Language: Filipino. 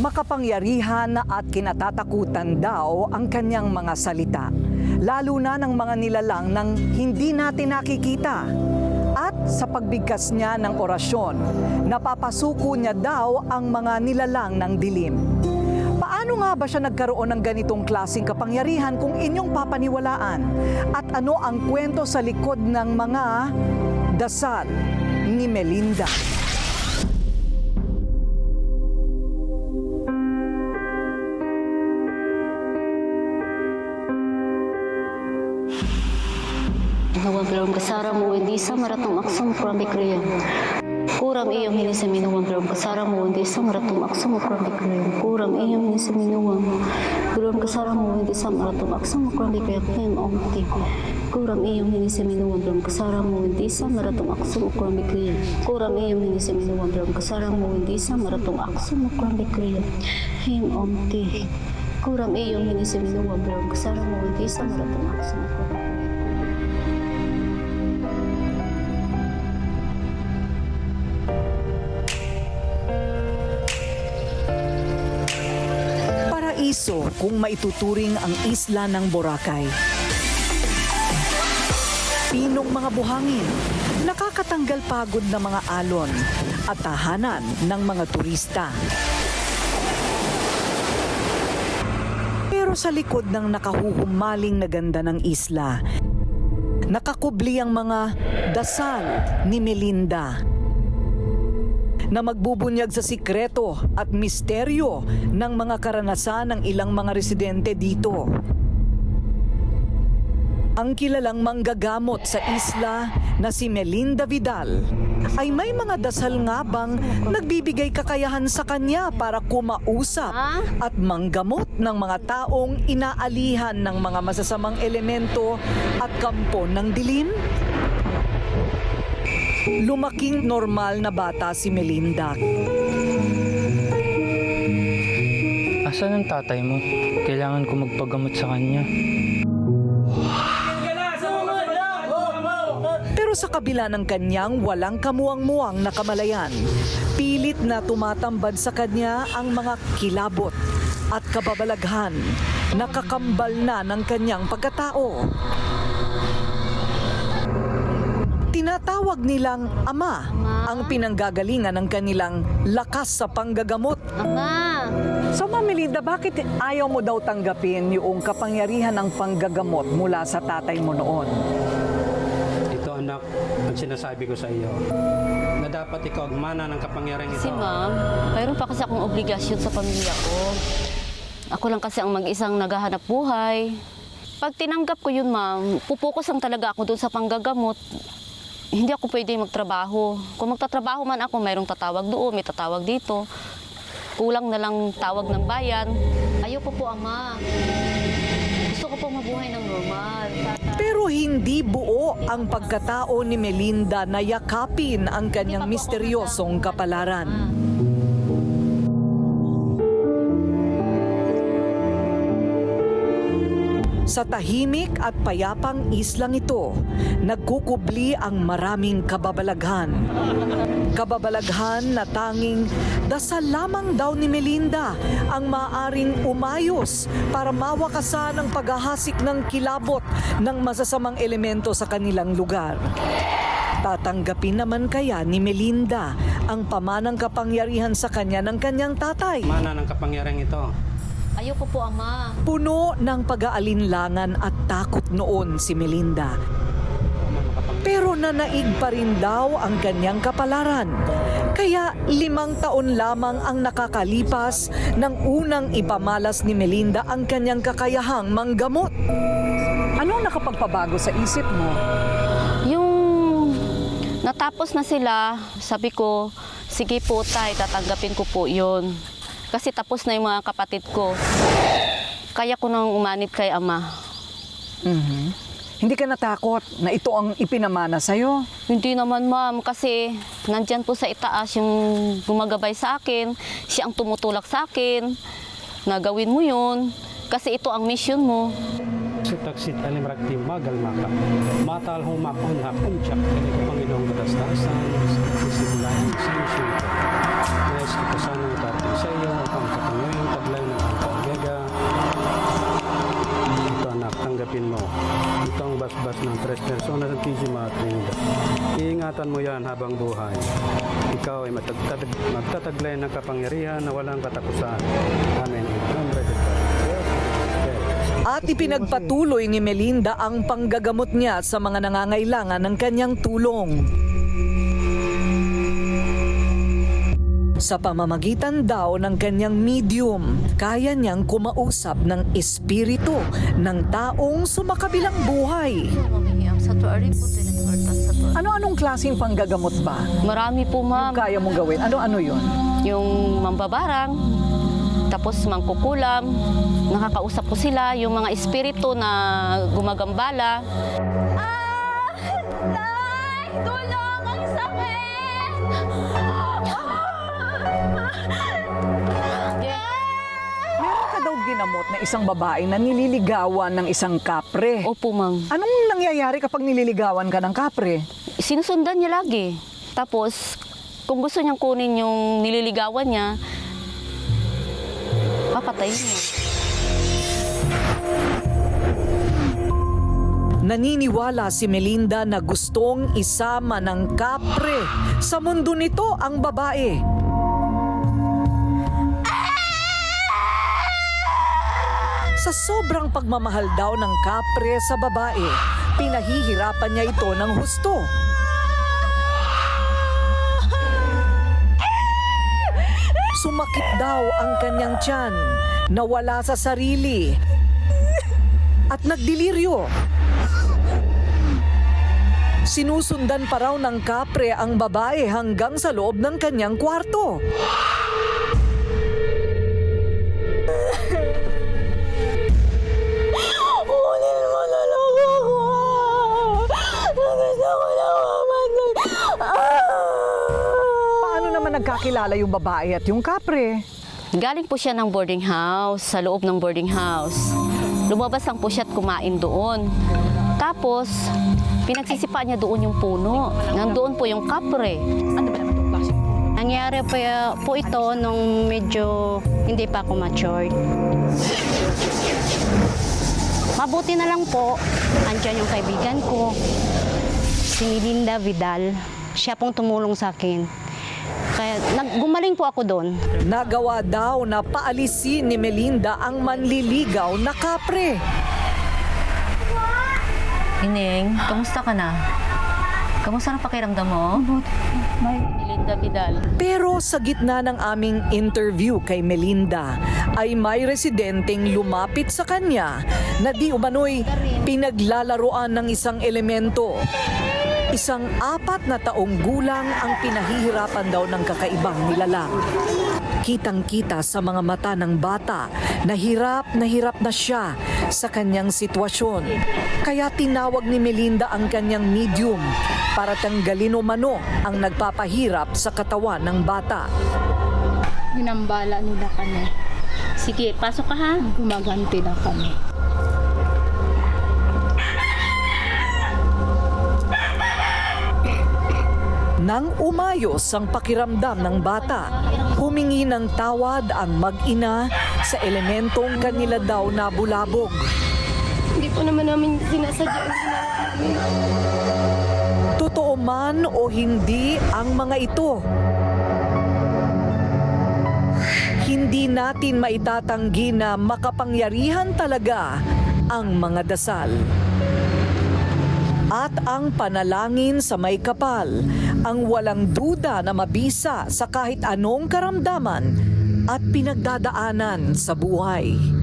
Makapangyarihan at kinatatakutan daw ang kanyang mga salita, lalo na ng mga nilalang ng hindi natin nakikita. At sa pagbigkas niya ng orasyon, napapasuko niya daw ang mga nilalang ng dilim. Paano nga ba siya nagkaroon ng ganitong klasing kapangyarihan kung inyong papaniwalaan? At ano ang kwento sa likod ng mga dasal ni Melinda? Huwag belum kesara mo hindi sa maratong aksong kurang kriya. Kurang iyong hini sa minuwang belum kesara mo hindi sa maratong aksong kurang kriya. Kurang iyong hini sa minuwang belum kesara mo hindi sa maratong aksong kurang kriya. Kim omti. Kurang iyong hini sa minuwang belum kesara mo hindi sa maratong aksong kurang kriya. Kurang iyong hini sa minuwang belum kesara mo hindi sa maratong aksong kurang kriya. Kim omti. Kurang iyong hini sa minuwang belum kesara mo hindi sa maratong aksong kurang kriya. Paraiso kung maituturing ang isla ng Boracay. Pinong mga buhangin, nakakatanggal pagod na mga alon at tahanan ng mga turista. Pero sa likod ng nakahuhumaling na ganda ng isla, nakakubli ang mga dasal ni Melinda na magbubunyag sa sikreto at misteryo ng mga karanasan ng ilang mga residente dito. Ang kilalang manggagamot sa isla na si Melinda Vidal ay may mga dasal nga bang nagbibigay kakayahan sa kanya para kumausap at manggamot ng mga taong inaalihan ng mga masasamang elemento at kampo ng dilim? Lumaking normal na bata si Melinda. Asan ang tatay mo? Kailangan ko magpagamot sa kanya. Pero sa kabila ng kanyang walang kamuang-muang na kamalayan, pilit na tumatambad sa kanya ang mga kilabot at kababalaghan na kakambal na ng kanyang pagkatao. Tinatawag nilang ama ang pinanggagalingan ng kanilang lakas sa panggagamot. Ama! So, Ma'am Melinda, bakit ayaw mo daw tanggapin yung kapangyarihan ng panggagamot mula sa tatay mo noon? Ito anak, ang sinasabi ko sa iyo, na dapat ikaw ang mana ng kapangyarihan ito. Kasi ma'am, mayroon pa kasi akong obligasyon sa pamilya ko. Ako lang kasi ang mag-isang naghahanap buhay. Pag tinanggap ko yun ma'am, pupukus lang talaga ako doon sa panggagamot. Hindi ako pwede magtrabaho. Kung magtatrabaho man ako, mayroong tatawag doon, may tatawag dito. Kulang na lang tawag ng bayan. Ayoko po, ama. Gusto ko po mabuhay ng normal. Pero hindi buo ang pagkatao ni Melinda na yakapin ang kanyang misteryosong kapalaran. Sa tahimik at payapang islang ito, nagkukubli ang maraming kababalaghan. Kababalaghan na tanging dasal lamang daw ni Melinda ang maaring umayos para mawakasan ang paghahasik ng kilabot ng masasamang elemento sa kanilang lugar. Tatanggapin naman kaya ni Melinda ang pamanang kapangyarihan sa kanya ng kanyang tatay. Mana ng kapangyarihan ito. Ayoko po, ama. Puno ng pag-aalinlangan at takot noon si Melinda. Pero nanaig pa rin daw ang kanyang kapalaran. Kaya limang taon lamang ang nakakalipas ng unang ipamalas ni Melinda ang kanyang kakayahang manggamot. Ano ang nakapagpabago sa isip mo? Yung natapos na sila, sabi ko, sige po tay, tatanggapin ko po yun. Kasi tapos na yung mga kapatid ko. Kaya ko nang umanit kay ama. Mhm. Hindi ka natakot na ito ang ipinamana sa'yo? Hindi naman ma'am, kasi nandyan po sa itaas yung gumagabay sa akin. Siya ang tumutulak sa akin. Na gawin mo yun. Kasi ito ang mission mo. Sutaksit alim rakti magal maka. Matal humakon hakunchak. Kini ko Panginoong katastasan. Isimulan sa mission. Sagutan mo yan habang buhay. Ikaw ay matagtag, magtataglay ng kapangyarihan na walang katapusan. Amen. At ipinagpatuloy ni Melinda ang panggagamot niya sa mga nangangailangan ng kanyang tulong. Sa pamamagitan daw ng kanyang medium, kaya niyang kumausap ng espiritu ng taong sumakabilang buhay. Ano-anong klaseng panggagamot ba? Marami po ma'am. Kaya mong gawin? Ano-ano yun? Yung mambabarang, tapos mangkukulam, nakakausap ko sila, yung mga espiritu na gumagambala. Ah! Daw ginamot na isang babae na nililigawan ng isang kapre. Opo ma'am. Anong nangyayari kapag nililigawan ka ng kapre? Sinusundan niya lagi. Tapos, kung gusto niyang kunin yung nililigawan niya, papatayin niya. Naniniwala si Melinda na gustong isama ng kapre sa mundo nito ang babae. Sa sobrang pagmamahal daw ng kapre sa babae, pinahihirapan niya ito ng husto. Sumakit daw ang kanyang tiyan, nawala sa sarili, at nagdiliryo. Sinusundan pa raw ng kapre ang babae hanggang sa loob ng kanyang kwarto. Naman nagkakilala yung babae at yung kapre? Galing po siya ng boarding house, sa loob ng boarding house. Lumabas lang po siya at kumain doon. Tapos, pinagsisipa niya doon yung puno. Nandoon po yung kapre. Nangyari po, po ito nung medyo hindi pa ako matured. Mabuti na lang po, andyan yung kaibigan ko, si Linda Vidal. Siya pong tumulong sa akin. Kaya nag, gumaling po ako doon. Nagawa daw na paalisin ni Melinda ang manliligaw na kapre. Ining, kamusta ka na? Kamusta na pakiramdam mo? Linda Vidal. Pero sa gitna ng aming interview kay Melinda, ay may residenteng lumapit sa kanya na di umano'y pinaglalaroan ng isang elemento. Isang apat na taong gulang ang pinahihirapan daw ng kakaibang nilalang. Kitang-kita sa mga mata ng bata na hirap na hirap na siya sa kanyang sitwasyon. Kaya tinawag ni Melinda ang kanyang medium para tanggalin o mano ang nagpapahirap sa katawan ng bata. Ginambala nila kami. Sige, pasok ka ha. Gumaganti na kami. Nang umayos ang pakiramdam ng bata, humingi ng tawad ang mag-ina sa elementong kanila daw nabulabog. Hindi po naman namin sinasadya ang. Totoo man o hindi ang mga ito. Hindi natin maitatanggi na makapangyarihan talaga ang mga dasal. At ang panalangin sa may kapal, ang walang duda na mabisa sa kahit anong karamdaman at pinagdadaanan sa buhay.